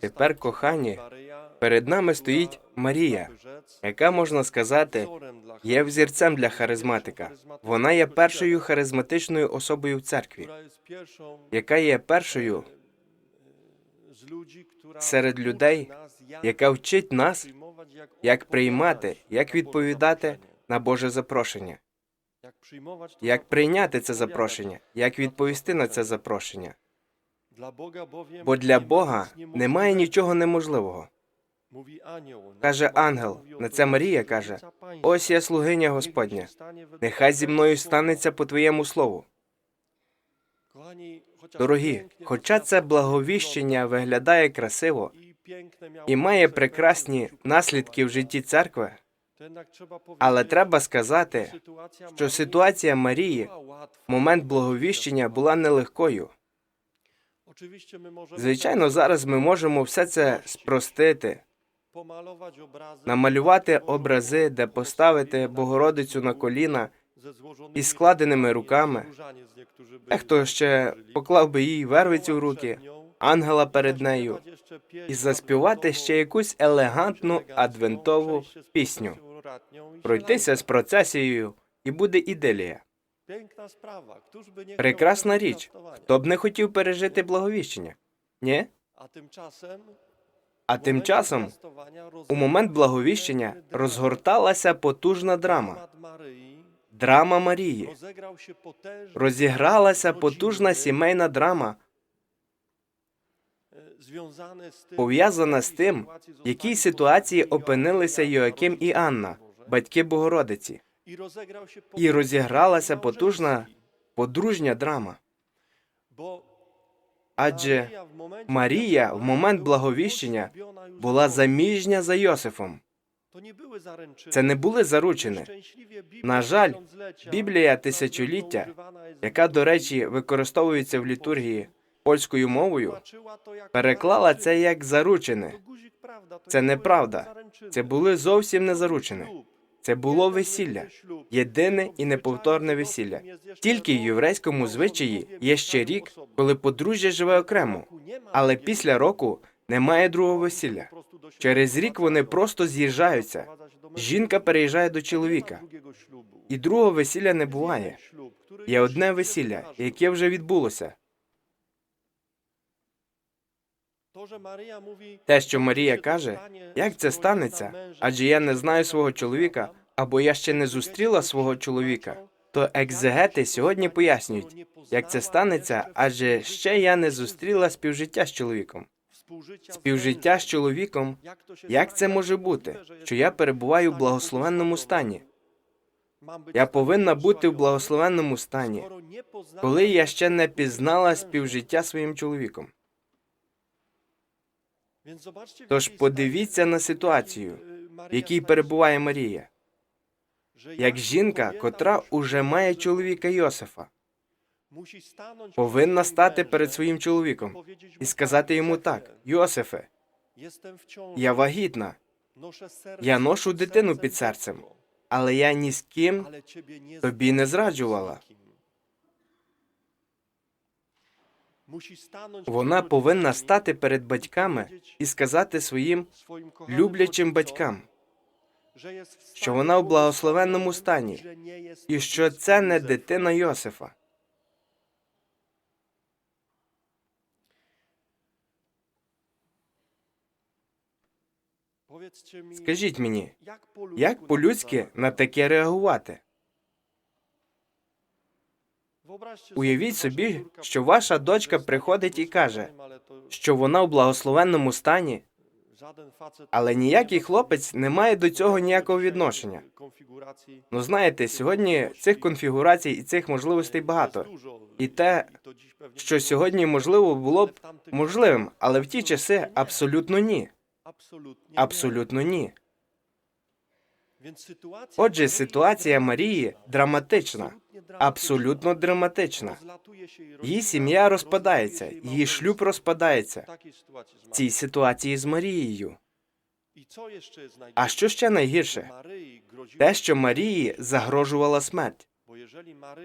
Тепер, кохані, перед нами стоїть Марія, яка можна сказати є взірцем для харизматика. Вона є першою харизматичною особою в церкві, яка є першою серед людей, яка вчить нас, як приймати, як відповідати на Боже запрошення, як прийняти це запрошення, як відповісти на це запрошення. Бо для Бога немає нічого неможливого. Каже ангел, на це Марія каже: Ось я слугиня Господня. Нехай зі мною станеться по твоєму слову. Дорогі, хоча це благовіщення виглядає красиво і має прекрасні наслідки в житті церкви, але треба сказати, що ситуація Марії в момент благовіщення була нелегкою. Звичайно, зараз ми можемо все це спростити, намалювати образи, де поставити Богородицю на коліна із складеними руками. Дехто ще поклав би їй вервицю в руки, ангела перед нею, і заспівати ще якусь елегантну адвентову пісню, пройтися з процесією, і буде іделія. Прекрасна річ. Хто б не хотів пережити благовіщення? Ні? А тим часом у момент благовіщення розгорталася потужна драма. Драма Марії. Розігралася потужна сімейна драма, пов'язана з тим, в якій ситуації опинилися Йоаким і Анна, батьки Богородиці, і розігралася потужна подружня драма. Адже Марія в момент благовіщення була заміжня за Йосифом. Це не були заручини. На жаль, Біблія тисячоліття, яка, до речі, використовується в літургії польською мовою, переклала це як заручини. Це неправда. Це були зовсім не заручини. Це було весілля, єдине і неповторне весілля. Тільки в єврейському звичаї є ще рік, коли подружжя живе окремо, але після року немає другого весілля. Через рік вони просто з'їжджаються. Жінка переїжджає до чоловіка, і другого весілля не буває. Є одне весілля, яке вже відбулося. Те, що Марія каже, як це станеться, адже я не знаю свого чоловіка, або я ще не зустріла свого чоловіка, то екзегети сьогодні пояснюють, як це станеться, адже ще я не зустріла співжиття з чоловіком. Співжиття з чоловіком, як це може бути, що я перебуваю в благословенному стані? Я повинна бути в благословенному стані, коли я ще не пізнала співжиття своїм чоловіком. Тож подивіться на ситуацію, в якій перебуває Марія, як жінка, котра уже має чоловіка Йосифа, повинна стати перед своїм чоловіком і сказати йому так: Йосифе, я вагітна, я ношу дитину під серцем, але я ні з ким тобі не зраджувала. Вона повинна стати перед батьками і сказати своїм люблячим батькам, що вона в благословенному стані, і що це не дитина Йосифа. Скажіть мені, як по-людськи на таке реагувати? Уявіть собі, що ваша дочка приходить і каже, що вона в благословенному стані, але ніякий хлопець не має до цього ніякого відношення. Ну знаєте, сьогодні цих конфігурацій і цих можливостей багато. І те, що сьогодні можливо було б можливим, але в ті часи абсолютно ні. Абсолютно ні. Отже, ситуація Марії драматична, абсолютно драматична. Її сім'я розпадається, її шлюб розпадається в цій ситуації з Марією. А що ще найгірше? Те, що Марії загрожувала смерть.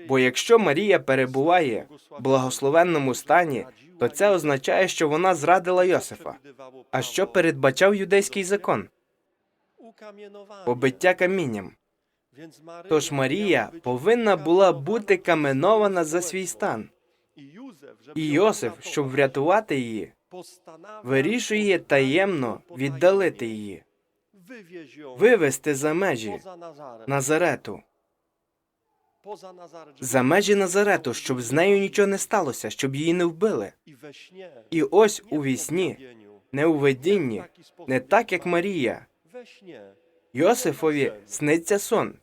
Бо якщо Марія перебуває в благословенному стані, то це означає, що вона зрадила Йосифа. А що передбачав юдейський закон? Побиття камінням. Тож Марія повинна була бути каменована за свій стан. І Йосиф, щоб врятувати її, вирішує таємно віддалити її, вивести за межі Назарету, за межі Назарету, щоб з нею нічого не сталося, щоб її не вбили. І ось у вісні, не у видінні, не так як Марія, Йосифові сниться сон.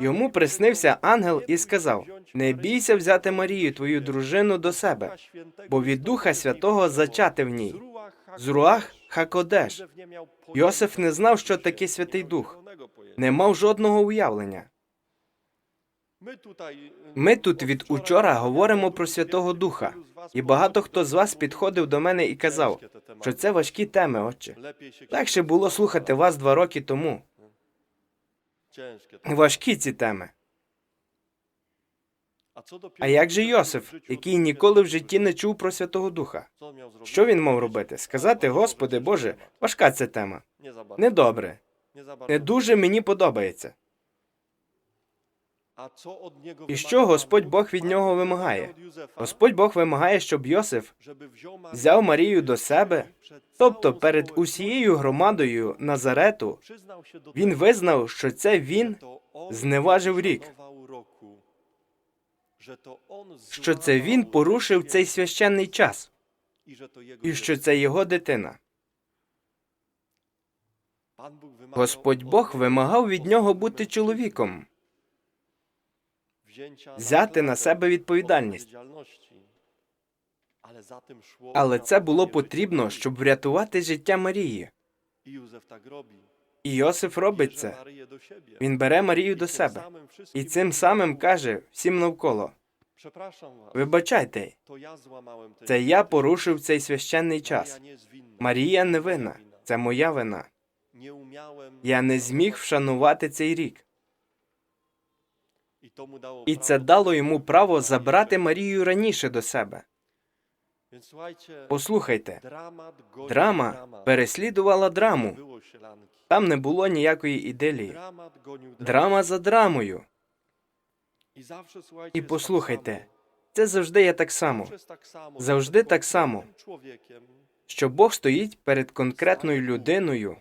Йому приснився ангел і сказав: Не бійся взяти Марію, твою дружину, до себе, бо від Духа Святого зачати в ній. Зруах Хакодеш. Йосиф не знав, що таке Святий Дух, не мав жодного уявлення. Ми тут від учора говоримо про Святого Духа, і багато хто з вас підходив до мене і казав, що це важкі теми, отче. Легше було слухати вас два роки тому. Важкі ці теми. А як же Йосиф, який ніколи в житті не чув про Святого Духа? Що він мав робити? Сказати, Господи Боже, важка ця тема. Недобре, не дуже мені подобається. І що Господь Бог? Від нього вимагає? Господь Бог вимагає, щоб Йосиф взяв Марію до себе, тобто перед усією громадою Назарету, він визнав, що це він зневажив рік, що це він порушив цей священний час, і що це його дитина. Господь Бог вимагав від нього бути чоловіком, взяти на себе відповідальність. Але це було потрібно, щоб врятувати життя Марії. І Йосиф робить це. Він бере Марію до себе і цим самим каже всім навколо: Вибачайте, це я порушив цей священний час. Марія не винна, це моя вина. Я не зміг вшанувати цей рік. І це дало йому право забрати Марію раніше до себе. Послухайте, драма переслідувала драму. Там не було ніякої іделії. Драма за драмою. І послухайте, це завжди є так само. Завжди так само. Що Бог стоїть перед конкретною людиною.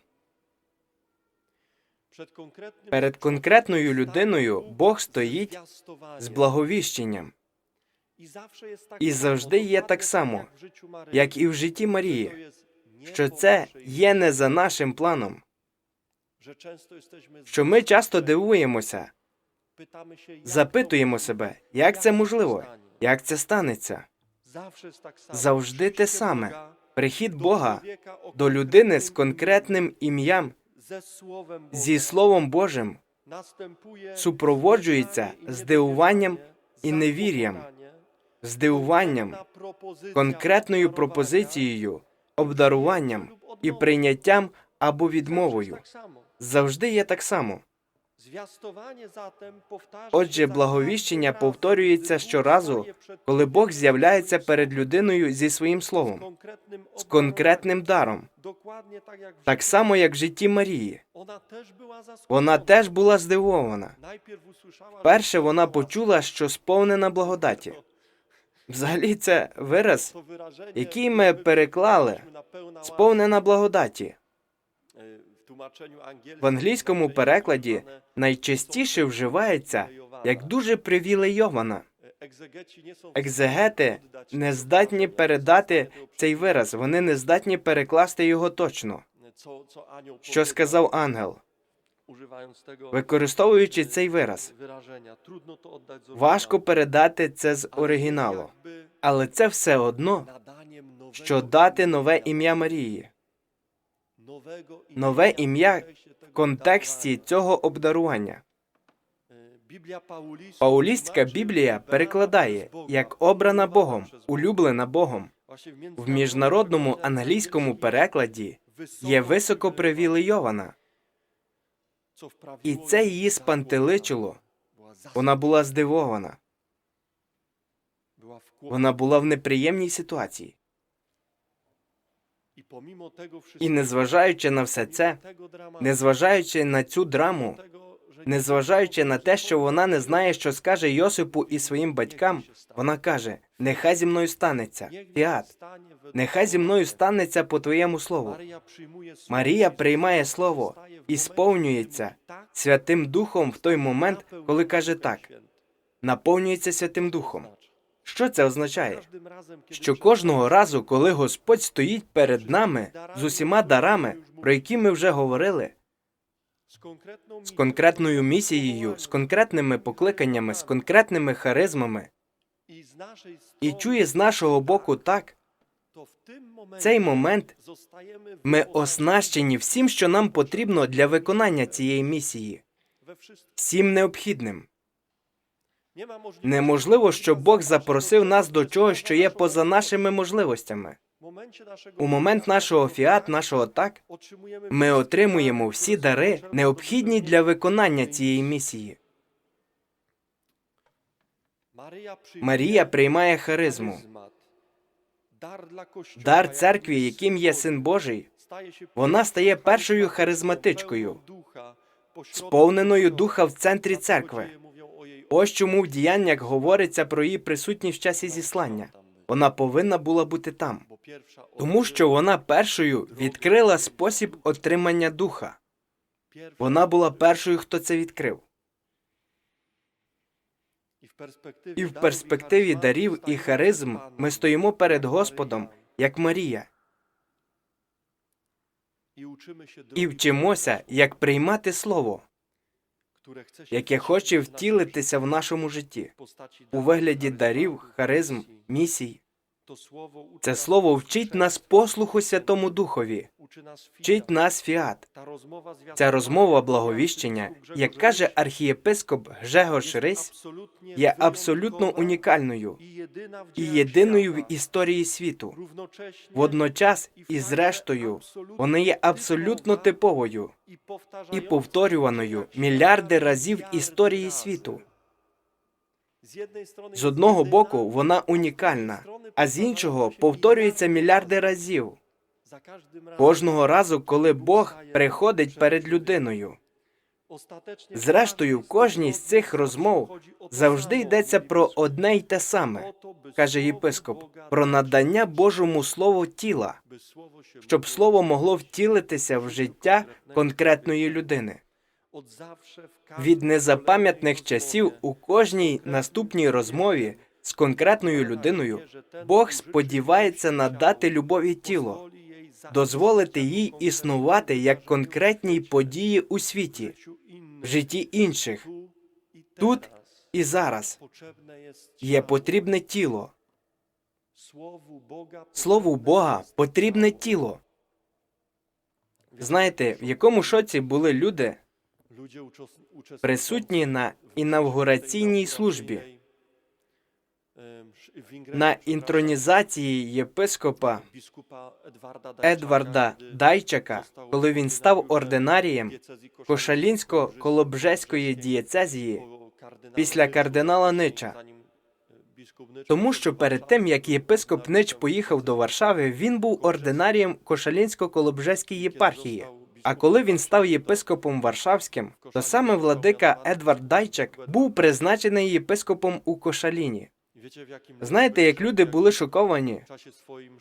Перед конкретною людиною Бог стоїть з благовіщенням. І завжди є так само, як і в житті Марії, що це є не за нашим планом. Що ми часто дивуємося, запитуємо себе, як це можливо, як це станеться. Завжди те саме. Прихід Бога до людини з конкретним ім'ям, зі Словом Божим, супроводжується здивуванням і невір'ям, здивуванням, конкретною пропозицією, обдаруванням і прийняттям або відмовою. Завжди є так само. Отже, благовіщення повторюється щоразу, коли Бог з'являється перед людиною зі своїм словом, з конкретним даром, так само, як в житті Марії. Вона теж була здивована. Перше вона почула, що сповнена благодаті. Взагалі, це вираз, який ми переклали сповнена благодаті. В англійському перекладі найчастіше вживається як дуже привілейована. Екзегети не здатні передати цей вираз, вони не здатні перекласти його точно. Що сказав ангел, використовуючи цей вираз, важко передати це з оригіналу, але це все одно, що дати нове ім'я Марії, нове ім'я в контексті цього обдарування. Паулістська Біблія перекладає як обрана Богом, улюблена Богом. В міжнародному англійському перекладі є високопривілейована, і це її спантеличило. Вона була здивована. Вона була в неприємній ситуації. І незважаючи на все це, незважаючи на цю драму, незважаючи на те, що вона не знає, що скаже Йосипу і своїм батькам, вона каже: Нехай зі мною станеться. Фіат, нехай зі мною станеться по твоєму слову. Марія приймає слово і сповнюється Святим Духом в той момент, коли каже так, наповнюється Святим Духом. Що це означає? Що кожного разу, коли Господь стоїть перед нами з усіма дарами, про які ми вже говорили, з конкретною місією, з конкретними покликаннями, з конкретними харизмами, і чує з нашого боку так, в цей момент ми оснащені всім, що нам потрібно для виконання цієї місії, всім необхідним. Неможливо, щоб Бог запросив нас до чогось, що є поза нашими можливостями. У момент нашого фіат, нашого так, ми отримуємо всі дари, необхідні для виконання цієї місії. Марія приймає харизму. Дар церкві, яким є син Божий, вона стає першою харизматичкою, сповненою духа в центрі церкви. Ось чому в діяннях говориться про її присутність в часі зіслання. Вона повинна була бути там, тому що вона першою відкрила спосіб отримання духа. Вона була першою, хто це відкрив. І в перспективі дарів і харизм ми стоїмо перед Господом, як Марія, і вчимося, як приймати слово, яке хоче втілитися в нашому житті у вигляді дарів, харизм, місій. Це слово вчить нас послуху Святому Духові, вчить нас фіат. Ця розмова благовіщення, як каже архієпископ Гжегош Рись, є абсолютно унікальною і єдиною в історії світу. Водночас і зрештою вона є абсолютно типовою і повторюваною мільярди разів історії світу. З одного боку, вона унікальна, а з іншого повторюється мільярди разів. Кожного разу, коли Бог приходить перед людиною. Зрештою, в кожній з цих розмов завжди йдеться про одне й те саме, каже єпископ, про надання Божому слову тіла, щоб слово могло втілитися в життя конкретної людини. Від незапам'ятних часів у кожній наступній розмові з конкретною людиною Бог сподівається надати любові тіло, дозволити їй існувати як конкретній події у світі, в житті інших. Тут і зараз є потрібне тіло. Слову Бога потрібне тіло. Знаєте, в якому шоці були люди, присутні на інавгураційній службі, на інтронізації єпископа Едварда Дайчака, коли він став ординарієм Кошалінсько-Колобжеської дієцезії після кардинала Нича. Тому що перед тим як єпископ Нич поїхав до Варшави, він був ординарієм Кошалінсько-Колобжеській єпархії. А коли він став єпископом Варшавським, то саме владика Едвард Дайчак був призначений єпископом у Кошаліні. Знаєте, як люди були шоковані,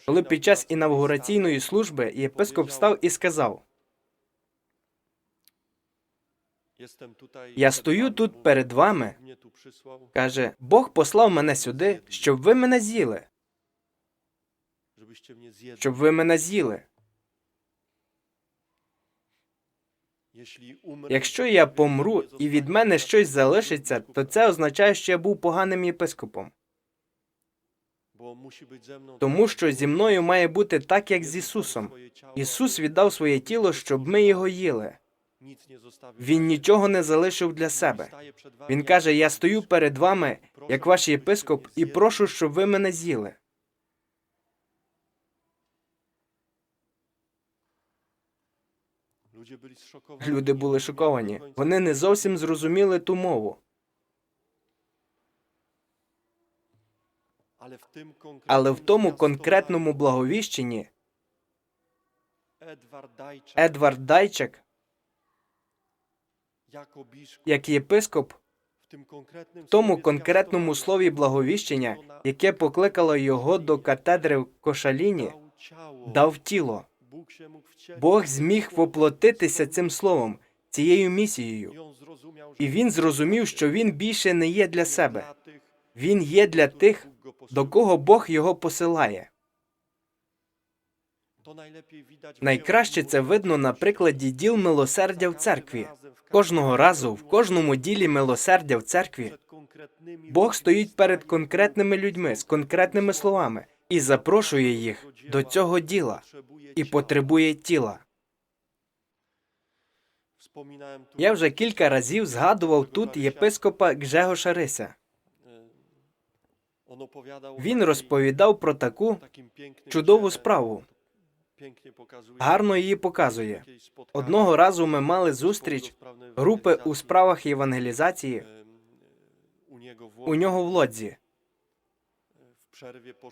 коли під час інавгураційної служби єпископ став і сказав: Я стою тут перед вами, каже, Бог послав мене сюди, щоб ви мене з'їли. Щоб ви мене з'їли. Якщо я помру і від мене щось залишиться, то це означає, що я був поганим єпископом. Тому що зі мною має бути так, як з Ісусом. Ісус віддав своє тіло, щоб ми його їли. Він нічого не залишив для себе. Він каже: Я стою перед вами, як ваш єпископ, і прошу, щоб ви мене з'їли. Люди були шоковані. Вони не зовсім зрозуміли ту мову. Але в тому конкретному благовіщенні Едвард Дайчик, як єпископ, в тому конкретному слові благовіщення, яке покликало його до катедри в Кошаліні, дав тіло. Бог зміг воплотитися цим словом, цією місією. І він зрозумів, що він більше не є для себе. Він є для тих, до кого Бог його посилає. Найкраще це видно на прикладі діл милосердя в церкві. Кожного разу, в кожному ділі милосердя в церкві, Бог стоїть перед конкретними людьми з конкретними словами і запрошує їх до цього діла і потребує тіла. Я вже кілька разів згадував тут єпископа Гжегоша Рися. Він розповідав про таку чудову справу. Гарно її показує. Одного разу ми мали зустріч групи у справах євангелізації у нього в лодзі.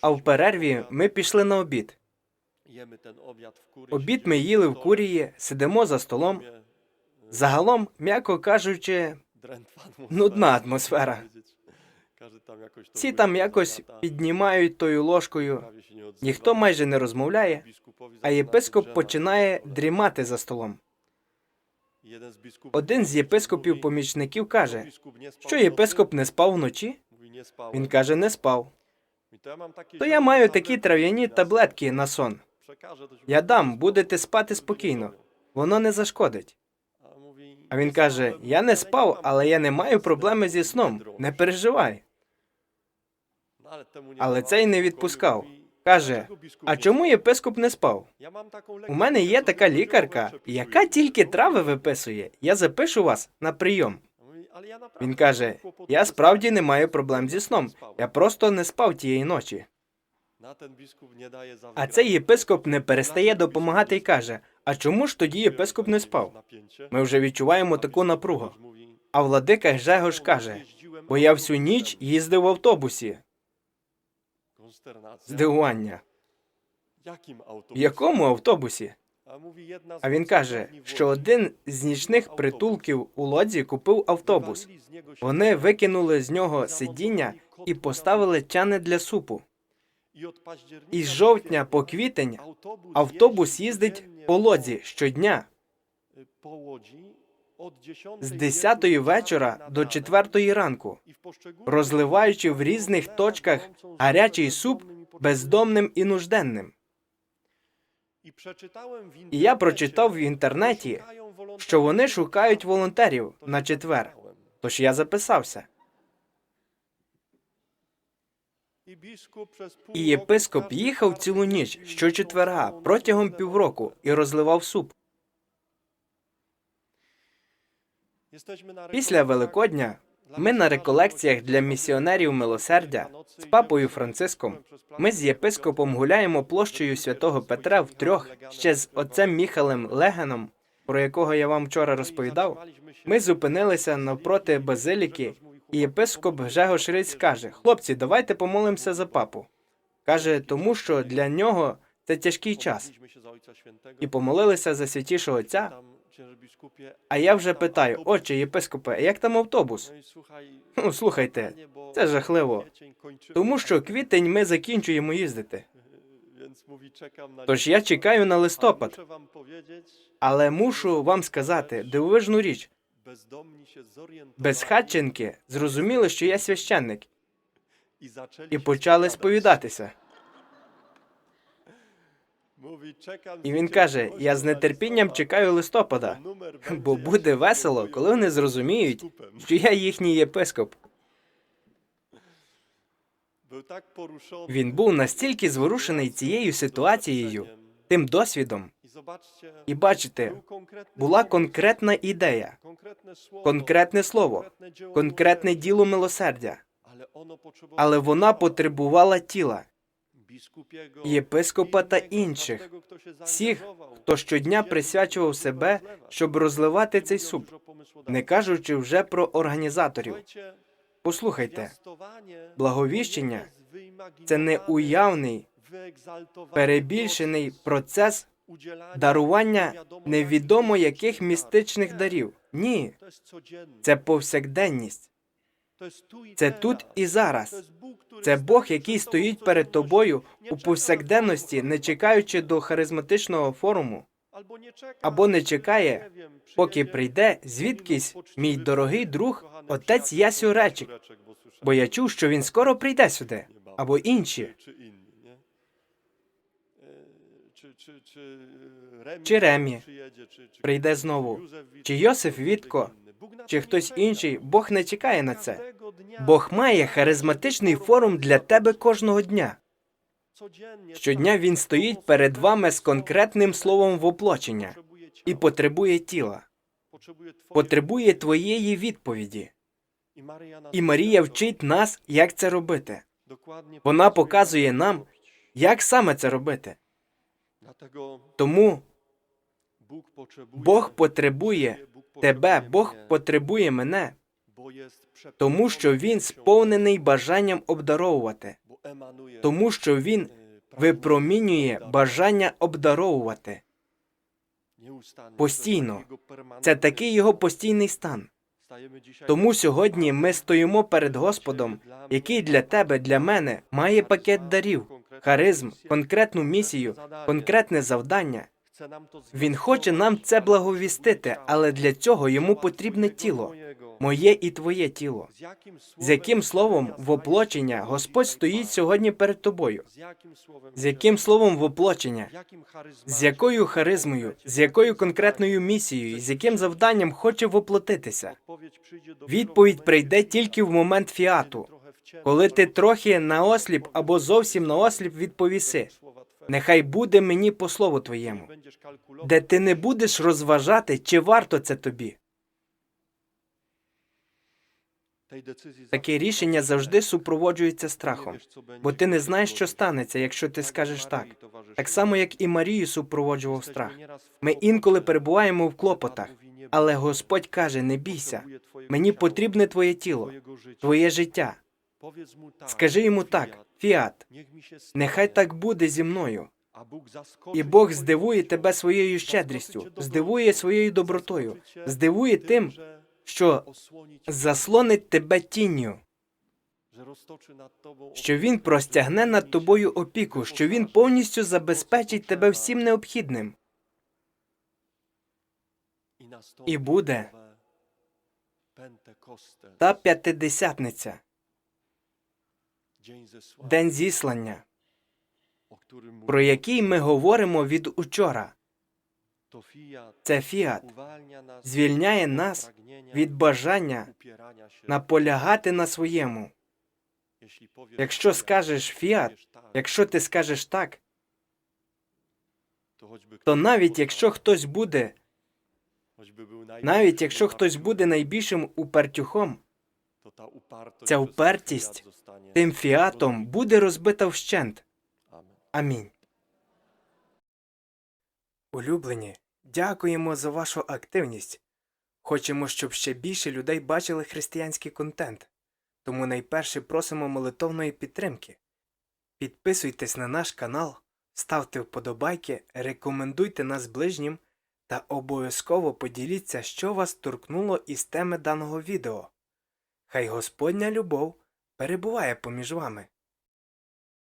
А в перерві ми пішли на обід. Обід ми їли в курії, сидимо за столом. Загалом, м'яко кажучи, нудна атмосфера. Всі там якось піднімають тою ложкою, ніхто майже не розмовляє, а єпископ починає дрімати за столом. Один з єпископів-помічників каже, що єпископ не спав вночі. Він каже, не спав. То я маю такі трав'яні таблетки на сон. Я дам, будете спати спокійно. Воно не зашкодить. А він каже: Я не спав, але я не маю проблеми зі сном. Не переживай. Але цей не відпускав. Каже: А чому єпископ не спав? У мене є така лікарка, яка тільки трави виписує. Я запишу вас на прийом. Він каже: Я справді не маю проблем зі сном. Я просто не спав тієї ночі. А цей єпископ не перестає допомагати і каже: А чому ж тоді єпископ не спав? Ми вже відчуваємо таку напругу. А владика Гжегош каже: бо я всю ніч їздив в автобусі. Здивування. В якому автобусі? А він каже, що один з нічних притулків у лодзі купив автобус. Вони викинули з нього сидіння і поставили чани для супу. Із жовтня по квітень автобус їздить по лодзі щодня з 10 вечора до 4 ранку, розливаючи в різних точках гарячий суп бездомним і нужденним. І я прочитав в інтернеті, що вони шукають волонтерів на четвер. Тож я записався. І єпископ їхав цілу ніч щочетверга протягом півроку і розливав суп. Після Великодня ми на реколекціях для місіонерів милосердя з папою Франциском. Ми з єпископом гуляємо площею святого Петра втрьох ще з отцем Міхалем Легеном, про якого я вам вчора розповідав. Ми зупинилися навпроти базиліки, і єпископ Гжегош Риць каже: Хлопці, давайте помолимося за папу. Каже, тому що для нього це тяжкий час. І помолилися за святішого отця. А я вже питаю, отче єпископе, як там автобус? Ну, слухайте, це жахливо. Тому що квітень ми закінчуємо їздити. Тож я чекаю на листопад. Але мушу вам сказати дивовижну річ. Безхатченки зрозуміли, що я священник, і почали сповідатися. І він каже: я з нетерпінням чекаю листопада, бо буде весело, коли вони зрозуміють, що я їхній єпископ. Він був настільки зворушений цією ситуацією, тим досвідом. І бачите, була конкретна ідея, конкретне слово, конкретне діло милосердя, але вона потребувала тіла, єпископа та інших, всіх, хто щодня присвячував себе, щоб розливати цей суп, не кажучи вже про організаторів. Послухайте, благовіщення це не уявний, перебільшений процес дарування невідомо яких містичних дарів. Ні, це повсякденність. Це тут і зараз. Це Бог, який стоїть перед тобою у повсякденності, не чекаючи до харизматичного форуму, або не чекає, поки прийде звідкись мій дорогий друг, отець Ясю Речик, бо я чув, що він скоро прийде сюди, або інші. Чи Ремі прийде знову, чи Йосиф Вітко, чи хтось інший. Бог не чекає на це. Бог має харизматичний форум для тебе кожного дня. Щодня він стоїть перед вами з конкретним словом воплочення і потребує тіла, потребує твоєї відповіді. І Марія вчить нас, як це робити. Вона показує нам, як саме це робити. Тому Бог потребує тебе, Бог потребує мене, тому що Він сповнений бажанням обдаровувати, тому що Він випромінює бажання обдаровувати. Постійно. Це такий його постійний стан. Тому сьогодні ми стоїмо перед Господом, який для тебе, для мене має пакет дарів, харизм, конкретну місію, конкретне завдання. Він хоче нам це благовістити, але для цього йому потрібне тіло, моє і твоє тіло. З яким словом воплочення Господь стоїть сьогодні перед тобою? З яким словом воплочення? З якою харизмою, з якою конкретною місією, з яким завданням хоче воплотитися? Відповідь прийде тільки в момент фіату, коли ти трохи наосліп або зовсім наосліп відповіси. Нехай буде мені по слову твоєму, де ти не будеш розважати, чи варто це тобі. Таке рішення завжди супроводжується страхом, бо ти не знаєш, що станеться, якщо ти скажеш так. Так само, як і Марію супроводжував страх. Ми інколи перебуваємо в клопотах, але Господь каже: не бійся, мені потрібне твоє тіло, твоє життя. Скажи йому так, фіат, нехай так буде зі мною. І Бог здивує тебе своєю щедрістю, здивує своєю добротою, здивує тим, що заслонить тебе тінню, що він простягне над тобою опіку, що він повністю забезпечить тебе всім необхідним. І буде. та п'ятидесятниця, день зіслання, про який ми говоримо від учора. Це фіат звільняє нас від бажання наполягати на своєму. Якщо скажеш фіат, якщо ти скажеш так, то навіть якщо хтось буде, навіть якщо хтось буде найбільшим упертюхом, ця упертість тим фіатом буде розбита вщент. Амінь. Улюблені, дякуємо за вашу активність. Хочемо, щоб ще більше людей бачили християнський контент. Тому найперше просимо молитовної підтримки. Підписуйтесь на наш канал, ставте вподобайки, рекомендуйте нас ближнім та обов'язково поділіться, що вас торкнуло із теми даного відео. Хай Господня любов перебуває поміж вами.